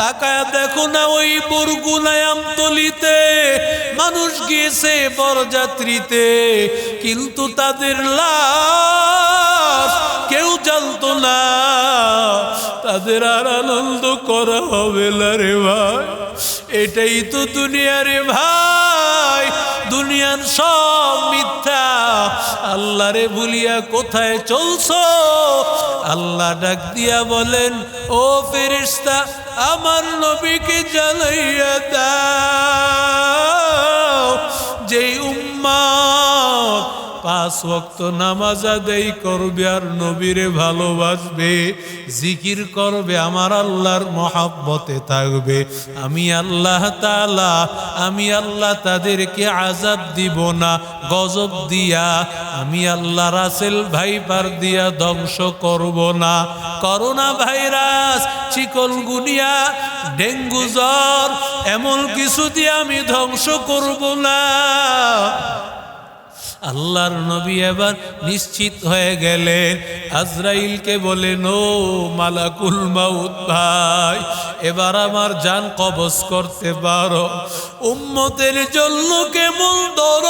তাকায় দেখো না ওই বরগুনায়াম তলিতে মানুষ গিয়েছে বরযাত্রীতে, কিন্তু তাদের লাশ কেউ জানতো না। তাদের আর আনন্দ করা হবে না রে ভাই। এটাই তো দুনিয়া রে ভাই। দুনিয়ার সব মিথ্যা। আল্লাহ রে ভুলিয়া কোথায় চলছো? আল্লাহ ডাক দিয়া বলেন ও ফেরিস্তা আমার নবীকে জ্বালাইয়া দাও। যেই পাঁচ ওয়াক্ত নামাজ আদায় করবে আর নবীরে ভালোবাসবে, জিকির করবে, আমার আল্লাহর মহাব্বতে থাকবে। আমি আল্লাহ তালা আমি আল্লাহ তাদেরকে আজাদ দিব না, গজব দিয়া। আমি আল্লাহ রাসেল ভাইপার দিয়া ধ্বংস করব না। করোনা ভাইরাস চিকলগুনিয়া ডেঙ্গু জ্বর, এমন কিছু দিয়ে আমি ধ্বংস করব না। আল্লাহর নবী এবার নিশ্চিত হয়ে গেলেন। আজরাইলকে বলেন ও মালাকুল মাউত ভাই, এবার আমার জান কবজ করতে পারো। উম্মতের জন্য কেমন দর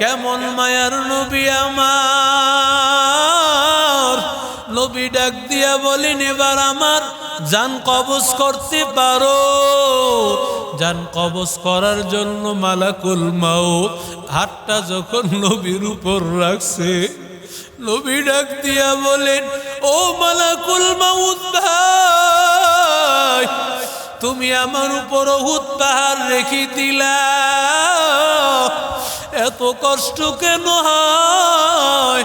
কেমন মায়ার নবী আমার। নবী ডাক দিয়া বলেন, এবার আমার জান কবজ করতে পারো। জান কবজ করার জন্য মালাকুল মাউত। হাতটা যখন নবীর উপর রাখছে, নবী ডাক দিয়া বলেন, ও মালাকুল মাউত ভাই, তুমি আমার উপর হুত পাহাড় রেখে দিলা। এত কষ্ট কেন হয়?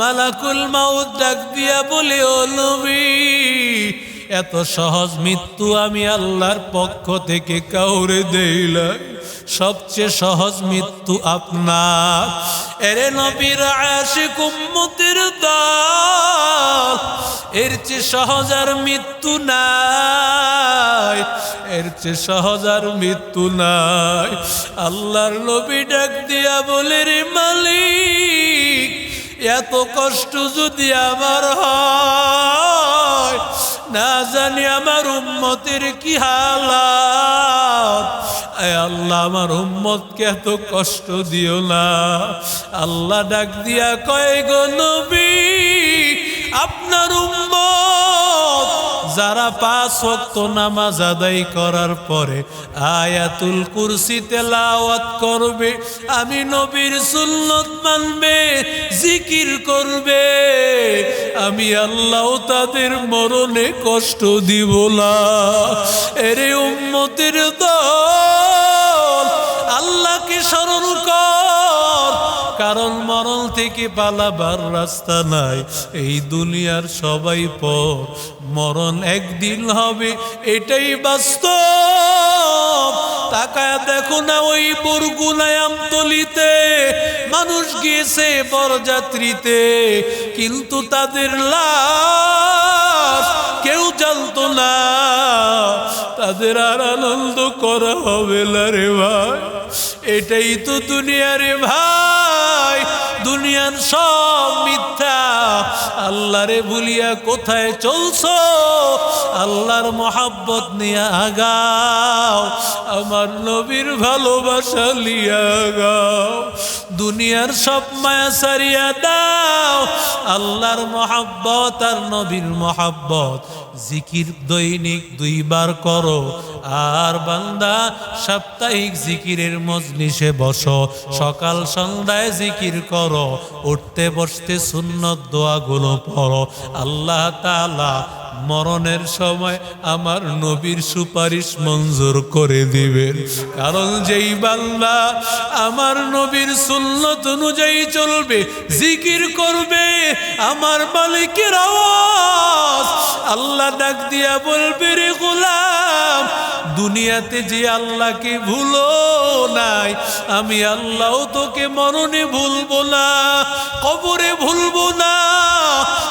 মালাকুল মাউত ডাক দিয়া বলে, ও নবী এত সহজ মৃত্যু আমি আল্লাহর পক্ষ থেকে কাউরে দেইলা সবচেয়ে সহজ মৃত্যু আপনার। এরে নবীর আশিক উম্মতের দল, এর চেয়ে সহজ আর মৃত্যু নাই। এর চেয়ে সহজ আর মৃত্যু নাই। আল্লাহর নবী ডাক দিয়া বলে, রে মালিক, এত কষ্ট যদি আমার হয় না জানি আমার উম্মতের কি হালাত। আল্লাহ, আমার উম্মতকে এত কষ্ট দিও না। আল্লাহ ডাক দিয়া কয় গো নবী, আপনার উম্মত যারা পাঁচ ওয়াক্ত নামাজ আদায় করার পরে আয়াতুল কুরসি তেলাওয়াত করবে, আমি নবীর সুন্নত মানবে, জিকির করবে। আমি আল্লাহ তাদের মরণে কষ্ট দিব না। এরে উম্মতের দল কারণ মরণ থেকে পালাবার রাস্তা নাই। এই দুনিয়ার সবাই পর। মরণ একদিন হবে, এটাই বাস্তব। তাকায় দেখো না ওই বরগুনায়াম তলিতে। মানুষ গিয়েছে বরযাত্রীতে, কিন্তু তাদের লাশ কেউ জানতো না। তাদের আর আনন্দ করা হবে না রে ভাই। এটাই তো দুনিয়া রে ভাই। দুনিয়ার সব মিথ্যা। আল্লাহরে ভুলিয়া কোথায় চলছো? আল্লাহর মহাব্বত নিয়ে আগাও, আমার নবীর ভালোবাসা লিয়া গাও দুনিয়ার সব মায়া সারিয়া দাও। আল্লাহর মহাব্বত আর নবীর মহাব্বত, জিকির দৈনিক দুইবার করো। আর বান্দা সাপ্তাহিক জিকিরের মজলিসে বসো, সকাল সন্ধ্যায় জিকির করো, উঠতে বসতে সুন্নত দোয়াগুলো পড়ো। আল্লাহ তাআলা মরণের সময় আমার নবীর সুপারিশ মঞ্জুর করে দিবেন। কারণ যেই বান্দা আমার নবীর সুন্নত অনুযায়ী চলবে, জিকির করবে, আমার মালিকের আওয়াজ আল্লাহ ডাক দিয়া বলবে, রে গোলাম, দুনিয়াতে যে আল্লাহকে ভুলো নাই, আমি আল্লাহ তোকে মরণে ভুলবো না, কবরে ভুলবো না,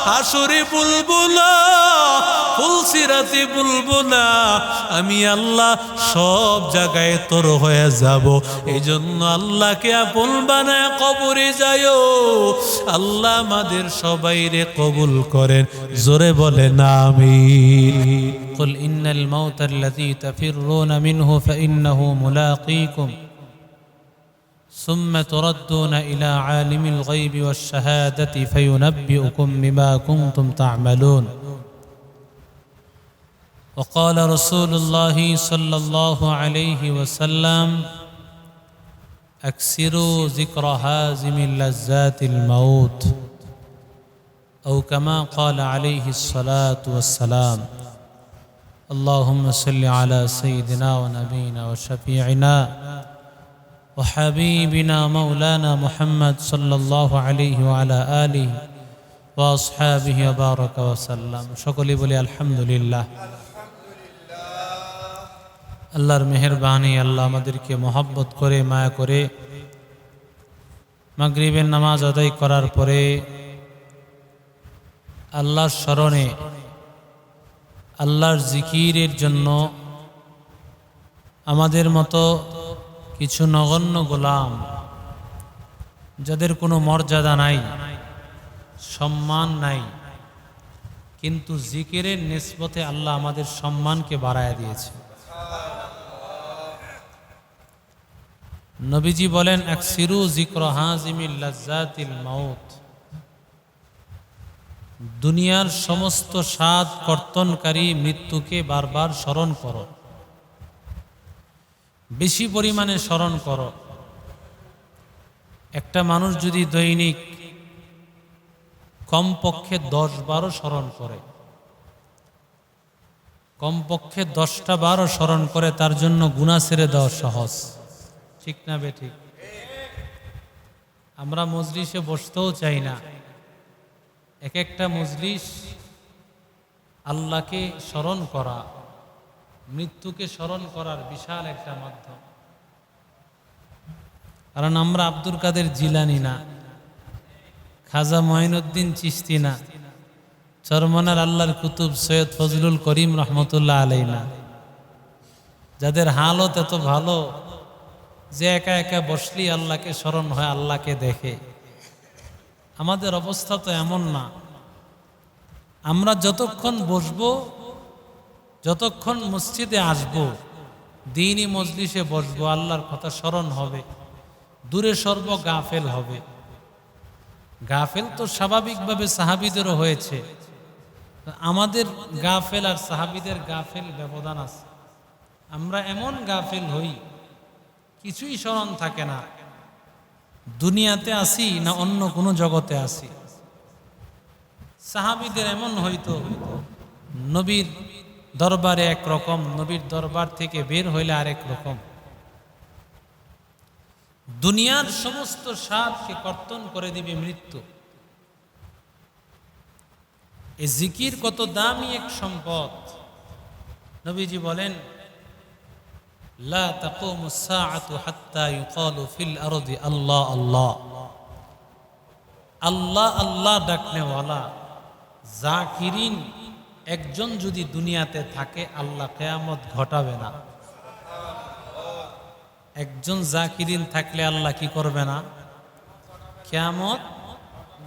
হাসরে ভুলবো না। ফুলসিরাতে ভুলবো না আমি আল্লাহ সব জায়গায় তোর হয়ে যাব এই জন্য আল্লাহকে আপন বানায় কবরে যায়ও আল্লাহ আমাদের সবাই রে কবুল করেন জোরে বলে না আমি قل إن الموت الذي تفرون منه فإنه ملاقيكم ثم تردون إلى عالم الغيب والشهادة فينبئكم بما كنتم تعملون وقال رسول الله صلى الله عليه وسلم أكسروا ذكر هازم اللذات الموت. أو كما قال عليه الصلاة والسلام اللهم صل على سيدنا ونبينا وشفيعنا وحبيبنا مولانا محمد صلى الله عليه وعلى آله وأصحابه وبارك وسلم. شكرا بولي الحمد لله. আল্লাহর মেহরবানি, আল্লাহ আমাদেরকে মহব্বত করে, মায়া করে মাগরিবের নামাজ আদায় করার পরে আল্লাহর স্মরণে, আল্লাহর জিকিরের জন্য আমাদের মতো কিছু নগণ্য গোলাম, যাদের কোনো মর্যাদা নাই, সম্মান নাই, কিন্তু জিকিরের নিসবতে আল্লাহ আমাদের সম্মানকে বাড়ায় দিয়েছে। নবীজি বলেন এক সিরু জিক্র হাজিমিল দুনিয়ার সমস্ত স্বাদ কর্তনকারী মৃত্যুকে বারবার স্মরণ করো। বেশি পরিমাণে স্মরণ করো। একটা মানুষ যদি দৈনিক কমপক্ষে দশ বারো স্মরণ করে, কমপক্ষে দশটা বারো স্মরণ করে, তার জন্য গুণা ছেড়ে দেওয়া সহজ। ঠিক না বে ঠিক আমরা মজলিসে বসতেও চাই না। এক একটা মজলিস আল্লাহকে স্মরণ করা, মৃত্যুকে স্মরণ করার বিশাল একটা মাধ্যম। কারণ আমরা আব্দুল কাদের জিলানি না, খাজা মঈনুদ্দিন চিস্তি না, চরমনার আল্লাহর কুতুব সৈয়দ ফজলুল করিম রহমতুল্লাহ আলাই না। যাদের হালত এত ভালো যে একা একা বসলি আল্লাহকে স্মরণ হয়, আল্লাহকে দেখে। আমাদের অবস্থা তো এমন না। আমরা যতক্ষণ বসবো, যতক্ষণ মসজিদে আসব, দিনই মজলিসে বসবো, আল্লাহর কথা স্মরণ হবে। দূরে সর্ব, গাফেল হবে। গাফেল তো স্বাভাবিকভাবে সাহাবিদেরও হয়েছে। আমাদের গাফেল আর সাহাবিদের গাফেল ব্যবধান আছে। আমরা এমন গাফেল হই কিছুই স্মরণ থাকে না। দুনিয়াতে আসি না অন্য কোনো জগতে আসি সাহাবিদের এমন হইতো, নবীর দরবারে এক রকম, নবীর দরবার থেকে বের হইলে আরেক রকম। দুনিয়ার সমস্ত স্বাদকে কর্তন করে দিবে মৃত্যু। এ জিকির কত দামি এক সম্পদ। নবীজি বলেন লা তাকুমু সাআতু হাত্তা ইউকালু ফিল আরদি আল্লাহ আল্লাহ। আল্লাহ আল্লাহ ডাকনেওয়ালা, জাকিরিন একজন যদি দুনিয়াতে থাকে, আল্লাহ কেয়ামত ঘটাবে না। একজন জাকিরিন থাকলে আল্লাহ কি করবে না? কেয়ামত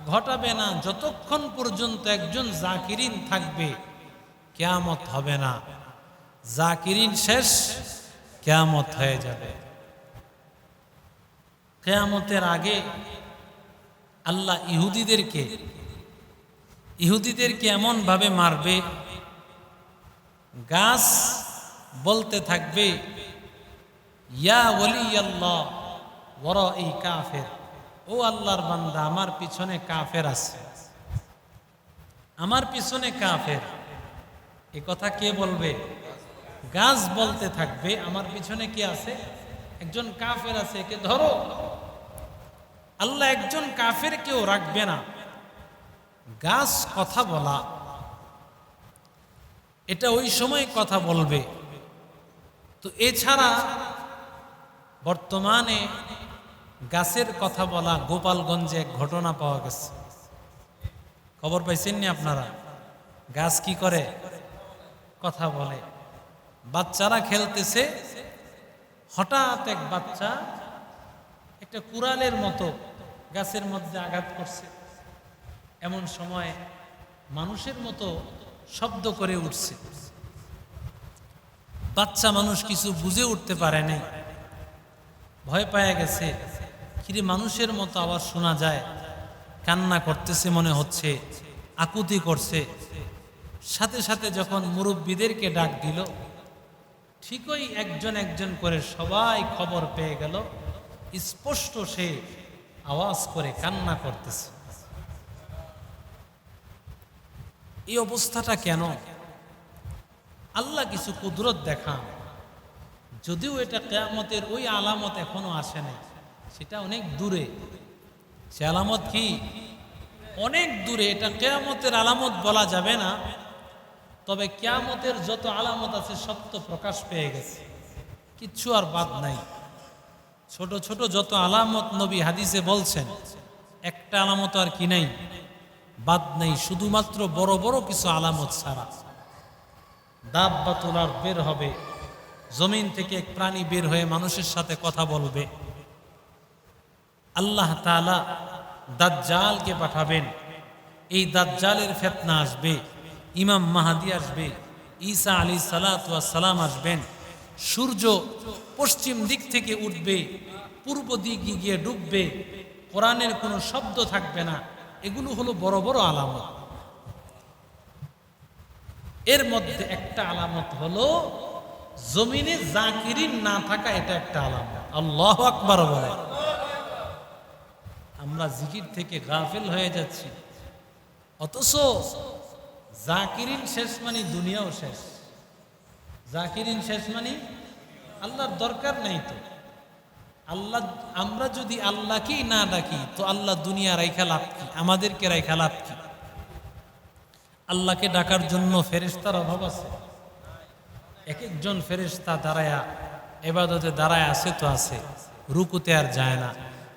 ঘটাবে না। যতক্ষণ পর্যন্ত একজন জাকিরিন থাকবে, কেয়ামত হবে না। জাকিরিন শেষ। কেয়ামত হয়ে যাবে। কেয়ামতের আগে আল্লাহ ইহুদিদেরকে ইহুদিদেরকে এমনভাবে মারবে, গাছ বলতে থাকবে, ইয়া ওলি আল্লাহ বড় এই কাফের। ও আল্লাহর বান্দা, আমার পিছনে কাফের আছে। আমার পিছনে কাফের। এ কথা কে বলবে? গাছ বলতে থাকবে, আমার পিছনে কি আছে? একজন কাফের আছে, একে ধরো। আল্লাহ একজন কাফের কেউ রাখবে না। গাছ কথা বলা, এটা ওই সময় কথা বলবে। তো এছাড়া বর্তমানে গাছের কথা বলা গোপালগঞ্জে এক ঘটনা পাওয়া গেছে। খবর পাইছেননি আপনারা? গাছ কি করে? কথা বলে। বাচ্চারা খেলতেছে, হঠাৎ এক বাচ্চা একটা কুড়ালের মতো গাছের মধ্যে আঘাত করছে। এমন সময় মানুষের মতো শব্দ করে উঠছে। বাচ্চা মানুষ কিছু বুঝে উঠতে পারে নাই। ভয় পায় গেছে, কিরে মানুষের মতো আবার শোনা যায়, কান্না করতেছে মনে হচ্ছে, আকুতি করছে। সাথে সাথে যখন মুরব্বীদেরকে ডাক দিল ঠিকই একজন একজন করে সবাই খবর পেয়ে গেল। স্পষ্ট সে আওয়াজ করে কান্না করতেছে। এই অবস্থাটা কেন? আল্লাহ কিছু কুদরত দেখান। যদিও এটা কেয়ামতের ওই আলামত এখনও আসে নাই, সেটা অনেক দূরে। সে আলামত কি? অনেক দূরে, এটা কেয়ামতের আলামত বলা যাবে না। তবে কেয়ামতের যত আলামত আছে সব তো প্রকাশ পেয়ে গেছে। কিচ্ছু আর বাদ নাই। ছোট ছোট যত আলামত নবী হাদিসে বলছেন, একটা আলামত আর কি নাই? বাদ নেই, শুধুমাত্র বড় বড় কিছু আলামত ছাড়া। দাব বা তোলার বের হবে। জমিন থেকে এক প্রাণী বের হয়ে মানুষের সাথে কথা বলবে। আল্লাহ তালা দাজ্জালকে পাঠাবেন। এই দাজ্জালের ফেতনা আসবে। ইমাম মাহাদি আসবে, ঈসা আলী সালাম আসবেন। সূর্য পশ্চিম দিক থেকে উঠবে, পূর্ব দিকে গিয়ে ডুববে, কোরআনের কোনো শব্দ থাকবে না। এগুলো হলো বড় বড় আলামত। এর মধ্যে একটা আলামত হলো, জমিনে জাকিরিন না থাকা এটা একটা আলামত। আল্লাহ আকবার বলে। আমরা জিকির থেকে গাফিল হয়ে যাচ্ছি। অথচ জাকিরিন শেষ মানে দুনিয়াও শেষ। জাকিরিন শেষ মানে আল্লাহর দরকার নেই তো। আল্লাহ, আমরা যদি আল্লাহকেই না ডাকি, তো আল্লাহ দুনিয়া রাইখা লাভ কি? আমাদেরকে রাইখা লাভ কি? আল্লাহকে ডাকার জন্য ফেরেস্তার অভাব আছে। এক একজন ফেরেস্তা দাঁড়ায়া, এবাদতে দাঁড়ায় আছে তো আছে, রুকুতে আর যায় না।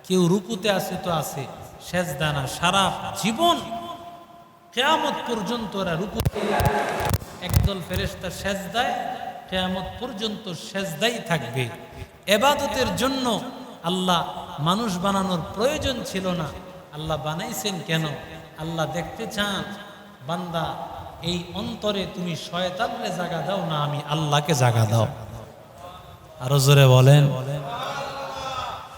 কেউ রুকুতে আছে তো আছে শেষ দানা সারা জীবন কেয়ামত পর্যন্ত ওরা রুকুতে একদল ফেরেস্তা শেষ দেয় কেয়ামত পর্যন্ত সেজদাই থাকবে। এবাদতের জন্য আল্লাহ মানুষ বানানোর প্রয়োজন ছিল না। আল্লাহ বানাইছেন কেন? আল্লাহ দেখতে চান, বান্দা, এই অন্তরে তুমি শয়তানরে জাগা দাও না আমি আল্লাহকে জাগা দাও। আরও জোরে বলেন।